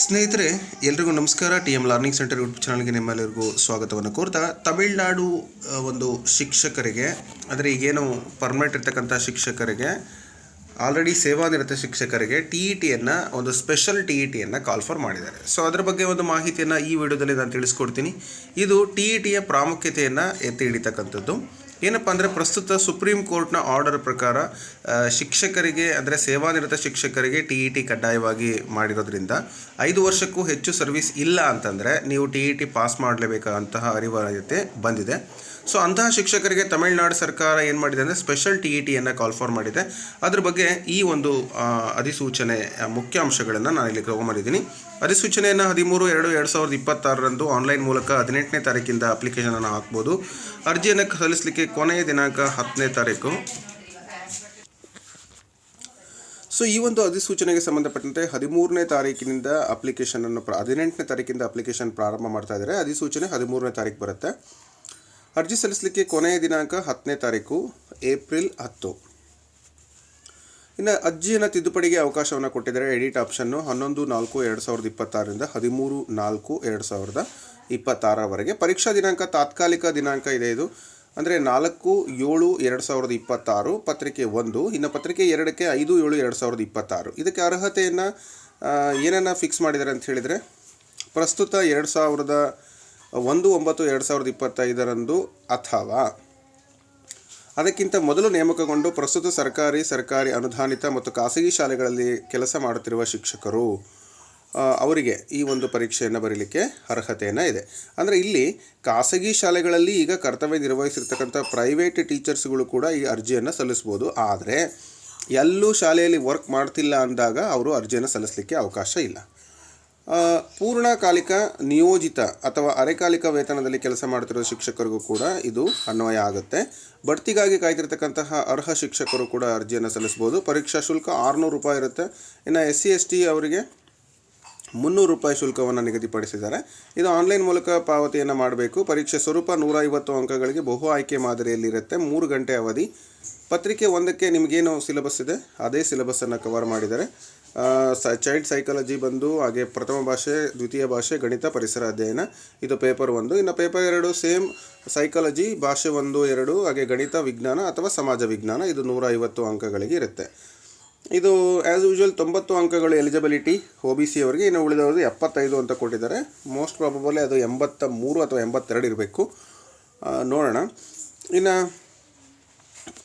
ಸ್ನೇಹಿತರೆ, ಎಲ್ರಿಗೂ ನಮಸ್ಕಾರ. T M learning centre YouTube ಚಾನಲ್ಗೆ ನಿಮ್ಮೆಲ್ಲರಿಗೂ ಸ್ವಾಗತವನ್ನು ಕೋರ್ತಾ, ತಮಿಳುನಾಡು ಒಂದು ಶಿಕ್ಷಕರಿಗೆ ಅಂದರೆ ಈಗೇನು ಪರ್ಮನೆಂಟ್ ಇರ್ತಕ್ಕಂಥ ಶಿಕ್ಷಕರಿಗೆ ಆಲ್ರೆಡಿ ಸೇವಾನಿರತ ಶಿಕ್ಷಕರಿಗೆ ಟಿ ಇ ಟಿಯನ್ನು ಒಂದು ಸ್ಪೆಷಲ್ ಟಿ ಇ ಟಿಯನ್ನು ಕಾಲ್ಫರ್ ಮಾಡಿದ್ದಾರೆ. ಸೊ ಅದರ ಬಗ್ಗೆ ಒಂದು ಮಾಹಿತಿಯನ್ನು ಈ ವಿಡಿಯೋದಲ್ಲಿ ನಾನು ತಿಳಿಸ್ಕೊಡ್ತೀನಿ. ಇದು ಟಿ ಇ ಟಿಯ ಪ್ರಾಮುಖ್ಯತೆಯನ್ನು ಎತ್ತಿ ಹಿಡಿತಕ್ಕಂಥದ್ದು. ಏನಪ್ಪ ಅಂದರೆ ಪ್ರಸ್ತುತ ಸುಪ್ರೀಂ ಕೋರ್ಟ್ನ ಆರ್ಡರ್ ಪ್ರಕಾರ ಶಿಕ್ಷಕರಿಗೆ ಅಂದರೆ ಸೇವಾನಿರತ ಶಿಕ್ಷಕರಿಗೆ ಟಿ ಇ ಟಿ ಕಡ್ಡಾಯವಾಗಿ ಮಾಡಿರೋದ್ರಿಂದ ಐದು ವರ್ಷಕ್ಕೂ ಹೆಚ್ಚು ಸರ್ವಿಸ್ ಇಲ್ಲ ಅಂತಂದರೆ ನೀವು ಟಿ ಇ ಟಿ ಪಾಸ್ ಮಾಡಲೇಬೇಕಾದಂತಹ ಅನಿವಾರ್ಯತೆ ಬಂದಿದೆ. ಸೊ ಅಂತಹ ಶಿಕ್ಷಕರಿಗೆ ತಮಿಳುನಾಡು ಸರ್ಕಾರ ಏನು ಮಾಡಿದೆ ಅಂದರೆ ಸ್ಪೆಷಲ್ ಟಿ ಇ ಟಿಯನ್ನು ಕಾಲ್ಫಾರ್ ಮಾಡಿದೆ. ಅದ್ರ ಬಗ್ಗೆ ಈ ಒಂದು ಅಧಿಸೂಚನೆ ಮುಖ್ಯ ಅಂಶಗಳನ್ನು ನಾನು ಇಲ್ಲಿ ತಗೊಂಬಂದಿದ್ದೀನಿ. ಅಧಿಸೂಚನೆಯನ್ನು ಹದಿಮೂರು, ಎರಡು ಎರಡು ಸಾವಿರದ ಇಪ್ಪತ್ತಾರರಂದು ಆನ್ಲೈನ್ ಮೂಲಕ ಹದಿನೆಂಟನೇ ತಾರೀಕಿಂದ ಅಪ್ಲಿಕೇಶನನ್ನು ಹಾಕ್ಬೋದು. ಅರ್ಜಿಯನ್ನು ಸಲ್ಲಿಸಲಿಕ್ಕೆ ಕೊನೆಯ ದಿನಾಂಕ ಹತ್ತನೇ ತಾರೀಕು. ಸೊ ಈ ಒಂದು ಅಧಿಸೂಚನೆಗೆ ಸಂಬಂಧಪಟ್ಟಂತೆ ಹದಿಮೂರನೇ ತಾರೀಕಿನಿಂದ ಅಪ್ಲಿಕೇಶನನ್ನು ಪ್ರ, ಹದಿನೆಂಟನೇ ತಾರೀಕಿಂದ ಅಪ್ಲಿಕೇಶನ್ ಪ್ರಾರಂಭ ಮಾಡ್ತಾ ಇದ್ದಾರೆ. ಅಧಿಸೂಚನೆ ಹದಿಮೂರನೇ ತಾರೀಕು ಬರುತ್ತೆ. ಅರ್ಜಿ ಸಲ್ಲಿಸಲಿಕ್ಕೆ ಕೊನೆಯ ದಿನಾಂಕ ಹತ್ತನೇ ತಾರೀಕು, ಏಪ್ರಿಲ್ ಹತ್ತು. ಇನ್ನು ಅರ್ಜಿಯನ್ನು ತಿದ್ದುಪಡಿಗೆ ಅವಕಾಶವನ್ನು ಕೊಟ್ಟಿದ್ದಾರೆ. ಎಡಿಟ್ ಆಪ್ಷನ್ನು ಹನ್ನೊಂದು, ನಾಲ್ಕು, ಎರಡು ಸಾವಿರದ ಇಪ್ಪತ್ತಾರರಿಂದ ಹದಿಮೂರು, ನಾಲ್ಕು, ಎರಡು ಸಾವಿರದ ಇಪ್ಪತ್ತಾರವರೆಗೆ ಪರೀಕ್ಷಾ ದಿನಾಂಕ ತಾತ್ಕಾಲಿಕ ದಿನಾಂಕ ಇದೆ ಇದು. ಅಂದರೆ ನಾಲ್ಕು, ಏಳು, ಎರಡು ಸಾವಿರದ ಇಪ್ಪತ್ತಾರು, ಪತ್ರಿಕೆ ಒಂದು, ಇನ್ನು ಪತ್ರಿಕೆ ಎರಡಕ್ಕೆ ಐದು, ಏಳು, ಎರಡು ಸಾವಿರದ ಇಪ್ಪತ್ತಾರು. ಇದಕ್ಕೆ ಅರ್ಹತೆಯನ್ನು ಏನನ್ನು ಫಿಕ್ಸ್ ಮಾಡಿದ್ದಾರೆ ಅಂತ ಹೇಳಿದರೆ, ಪ್ರಸ್ತುತ ಎರಡು ಸಾವಿರದ ಒಂದು, ಒಂಬತ್ತು, ಎರಡು ಸಾವಿರದ ಇಪ್ಪತ್ತೈದರಂದು ಅಥವಾ. ಅದಕ್ಕಿಂತ ಮೊದಲು ನೇಮಕಗೊಂಡು ಪ್ರಸ್ತುತ ಸರ್ಕಾರಿ ಸರ್ಕಾರಿ ಅನುದಾನಿತ ಮತ್ತು ಖಾಸಗಿ ಶಾಲೆಗಳಲ್ಲಿ ಕೆಲಸ ಮಾಡುತ್ತಿರುವ ಶಿಕ್ಷಕರು ಅವರಿಗೆ ಈ ಒಂದು ಪರೀಕ್ಷೆಯನ್ನು ಬರೀಲಿಕ್ಕೆ ಅರ್ಹತೆಯನ್ನು ಇದೆ. ಅಂದರೆ ಇಲ್ಲಿ ಖಾಸಗಿ ಶಾಲೆಗಳಲ್ಲಿ ಈಗ ಕರ್ತವ್ಯ ನಿರ್ವಹಿಸಿರ್ತಕ್ಕಂಥ ಪ್ರೈವೇಟ್ ಟೀಚರ್ಸ್ಗಳು ಕೂಡ ಈ ಅರ್ಜಿಯನ್ನು ಸಲ್ಲಿಸ್ಬೋದು. ಆದರೆ ಎಲ್ಲೂ ಶಾಲೆಯಲ್ಲಿ ವರ್ಕ್ ಮಾಡ್ತಿಲ್ಲ ಅಂದಾಗ ಅವರು ಅರ್ಜಿಯನ್ನು ಸಲ್ಲಿಸಲಿಕ್ಕೆ ಅವಕಾಶ ಇಲ್ಲ. ಪೂರ್ಣಕಾಲಿಕ ನಿಯೋಜಿತ ಅಥವಾ ಅರೆಕಾಲಿಕ ವೇತನದಲ್ಲಿ ಕೆಲಸ ಮಾಡುತ್ತಿರುವ ಶಿಕ್ಷಕರಿಗೂ ಕೂಡ ಇದು ಅನ್ವಯ ಆಗುತ್ತೆ. ಬಡ್ತಿಗಾಗಿ ಕಾಯ್ತಿರ್ತಕ್ಕಂತಹ ಅರ್ಹ ಶಿಕ್ಷಕರು ಕೂಡ ಅರ್ಜಿಯನ್ನು ಸಲ್ಲಿಸ್ಬೋದು ಪರೀಕ್ಷಾ ಶುಲ್ಕ ಆರುನೂರು ರೂಪಾಯಿ ಇರುತ್ತೆ. ಇನ್ನು ಎಸ್ ಸಿ ಎಸ್ ಟಿ ಅವರಿಗೆ ಮುನ್ನೂರು ರೂಪಾಯಿ ಶುಲ್ಕವನ್ನು ನಿಗದಿಪಡಿಸಿದ್ದಾರೆ. ಇದು ಆನ್ಲೈನ್ ಮೂಲಕ ಪಾವತಿಯನ್ನು ಮಾಡಬೇಕು. ಪರೀಕ್ಷೆ ಸ್ವರೂಪ ನೂರ ಐವತ್ತು ಅಂಕಗಳಿಗೆ ಬಹು ಆಯ್ಕೆ ಮಾದರಿಯಲ್ಲಿರುತ್ತೆ ಮೂರು ಗಂಟೆ ಅವಧಿ. ಪತ್ರಿಕೆ ಒಂದಕ್ಕೆ ನಿಮಗೇನು ಸಿಲೆಬಸ್ ಇದೆ? ಅದೇ ಸಿಲೆಬಸ್ಸನ್ನು ಕವರ್ ಮಾಡಿದ್ದಾರೆ. ಚೈಲ್ಡ್ ಸೈಕಾಲಜಿ ಬಂದು ಹಾಗೆ ಪ್ರಥಮ ಭಾಷೆ, ದ್ವಿತೀಯ ಭಾಷೆ, ಗಣಿತ ಪರಿಸರ ಅಧ್ಯಯನ. ಇದು ಪೇಪರ್ ಒಂದು. ಇನ್ನು ಪೇಪರ್ ಎರಡು, ಸೇಮ್ ಸೈಕಾಲಜಿ, ಭಾಷೆ ಒಂದು, ಎರಡು, ಹಾಗೆ ಗಣಿತ, ವಿಜ್ಞಾನ ಅಥವಾ ಸಮಾಜ ವಿಜ್ಞಾನ. ಇದು ನೂರ ಐವತ್ತು ಅಂಕಗಳಿಗೆ ಇರುತ್ತೆ. ಇದು ಆ್ಯಸ್ ಯೂಶ್ವಲ್ ತೊಂಬತ್ತು ಅಂಕಗಳು ಎಲಿಜಿಬಿಲಿಟಿ ಒ ಬಿ ಸಿ ಅವರಿಗೆ. ಇನ್ನು ಉಳಿದವರು ಎಪ್ಪತ್ತೈದು ಅಂತ ಕೊಟ್ಟಿದ್ದಾರೆ. ಮೋಸ್ಟ್ ಪ್ರಾಬಬಲಿ ಅದು ಎಂಬತ್ತ ಮೂರು ಅಥವಾ ಎಂಬತ್ತೆರಡು ಇರಬೇಕು. ನೋಡೋಣ. ಇನ್ನು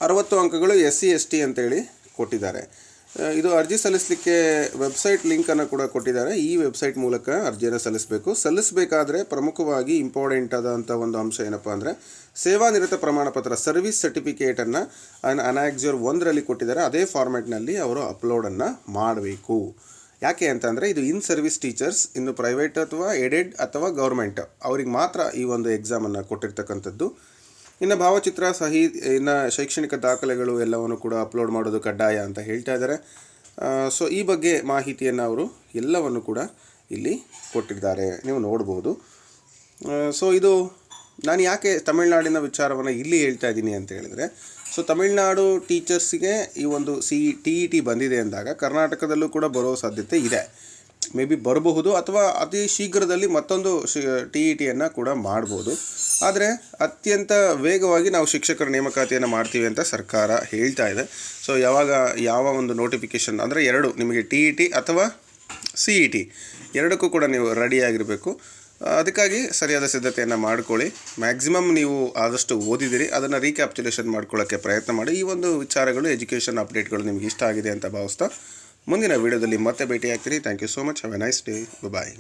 ಅರವತ್ತು ಅಂಕಗಳು ಎಸ್ ಸಿ ಎಸ್ ಟಿ ಅಂತೇಳಿ ಕೊಟ್ಟಿದ್ದಾರೆ. ಇದು ಅರ್ಜಿ ಸಲ್ಲಿಸಲಿಕ್ಕೆ ವೆಬ್ಸೈಟ್ ಲಿಂಕನ್ನು ಕೂಡ ಕೊಟ್ಟಿದ್ದಾರೆ. ಈ ವೆಬ್ಸೈಟ್ ಮೂಲಕ ಅರ್ಜಿಯನ್ನು ಸಲ್ಲಿಸಬೇಕು. ಸಲ್ಲಿಸಬೇಕಾದ್ರೆ ಪ್ರಮುಖವಾಗಿ ಇಂಪಾರ್ಟೆಂಟ್ ಆದಂಥ ಒಂದು ಅಂಶ ಏನಪ್ಪ ಅಂದರೆ ಸೇವಾನಿರತ ಪ್ರಮಾಣ ಪತ್ರ ಸರ್ವಿಸ್ ಸರ್ಟಿಫಿಕೇಟನ್ನು ಅನಾಕ್ಸೋರ್ ಒಂದರಲ್ಲಿ ಕೊಟ್ಟಿದ್ದಾರೆ. ಅದೇ ಫಾರ್ಮೆಟ್ನಲ್ಲಿ ಅವರು ಅಪ್ಲೋಡನ್ನು ಮಾಡಬೇಕು. ಯಾಕೆ ಅಂತಂದರೆ ಇದು ಇನ್ ಸರ್ವಿಸ್ ಟೀಚರ್ಸ್ ಇನ್ನು ಪ್ರೈವೇಟ್ ಅಥವಾ ಎಡೆಡ್ ಅಥವಾ ಗೌರ್ಮೆಂಟ್ ಅವ್ರಿಗೆ ಮಾತ್ರ ಈ ಒಂದು ಎಕ್ಸಾಮನ್ನು ಕೊಟ್ಟಿರ್ತಕ್ಕಂಥದ್ದು. ಇನ್ನು ಭಾವಚಿತ್ರ ಸಹಿ, ಇನ್ನು ಶೈಕ್ಷಣಿಕ ದಾಖಲೆಗಳು ಎಲ್ಲವನ್ನು ಕೂಡ ಅಪ್ಲೋಡ್ ಮಾಡೋದು ಕಡ್ಡಾಯ ಅಂತ ಹೇಳ್ತಾ ಇದ್ದಾರೆ. ಸೊ ಈ ಬಗ್ಗೆ ಮಾಹಿತಿಯನ್ನು ಅವರು ಎಲ್ಲವನ್ನು ಕೂಡ ಇಲ್ಲಿ ಕೊಟ್ಟಿದ್ದಾರೆ. ನೀವು ನೋಡ್ಬೋದು. ಸೊ ಇದು ನಾನು ಯಾಕೆ ತಮಿಳುನಾಡಿನ ವಿಚಾರವನ್ನು ಇಲ್ಲಿ ಹೇಳ್ತಾ ಇದ್ದೀನಿ ಅಂತ ಹೇಳಿದರೆ ಸೊ ತಮಿಳುನಾಡು ಟೀಚರ್ಸಿಗೆ ಈ ಒಂದು ಸಿ ಟಿ ಇ ಟಿ ಬಂದಿದೆ ಅಂದಾಗ ಕರ್ನಾಟಕದಲ್ಲೂ ಕೂಡ ಬರೋ ಸಾಧ್ಯತೆ ಇದೆ. ಮೇ ಬಿ ಬರಬಹುದು ಅಥವಾ ಅತಿ ಶೀಘ್ರದಲ್ಲಿ ಮತ್ತೊಂದು ಶಿ, ಟಿ ಇ ಟಿಯನ್ನು ಕೂಡ ಮಾಡ್ಬೋದು. ಆದರೆ ಅತ್ಯಂತ ವೇಗವಾಗಿ ನಾವು ಶಿಕ್ಷಕರ ನೇಮಕಾತಿಯನ್ನು ಮಾಡ್ತೀವಿ ಅಂತ ಸರ್ಕಾರ ಹೇಳ್ತಾ ಇದೆ. ಸೊ ಯಾವಾಗ ಯಾವ ಒಂದು ನೋಟಿಫಿಕೇಷನ್ ಅಂದರೆ ಎರಡು, ನಿಮಗೆ ಟಿ ಇ ಟಿ ಅಥವಾ ಸಿ ಇ ಟಿ ಎರಡಕ್ಕೂ ಕೂಡ ನೀವು ರೆಡಿಯಾಗಿರಬೇಕು ಅದಕ್ಕಾಗಿ ಸರಿಯಾದ ಸಿದ್ಧತೆಯನ್ನು ಮಾಡ್ಕೊಳ್ಳಿ. ಮ್ಯಾಕ್ಸಿಮಮ್ ನೀವು ಆದಷ್ಟು ಓದಿದಿರಿ. ಅದನ್ನು ರೀಕ್ಯಾಪ್ಚುಲೇಷನ್ ಮಾಡ್ಕೊಳ್ಳೋಕ್ಕೆ ಪ್ರಯತ್ನ ಮಾಡಿ. ಈ ಒಂದು ವಿಚಾರಗಳು ಎಜುಕೇಷನ್ ಅಪ್ಡೇಟ್ಗಳು ನಿಮಗೆ ಇಷ್ಟ ಆಗಿದೆ ಅಂತ ಭಾವಿಸ್ತಾ ಮುಂದಿನ ವಿಡಿಯೋದಲ್ಲಿ ಮತ್ತೆ ಭೇಟಿ ಆಗ್ತೀರಿ thank you so much have a nice day bye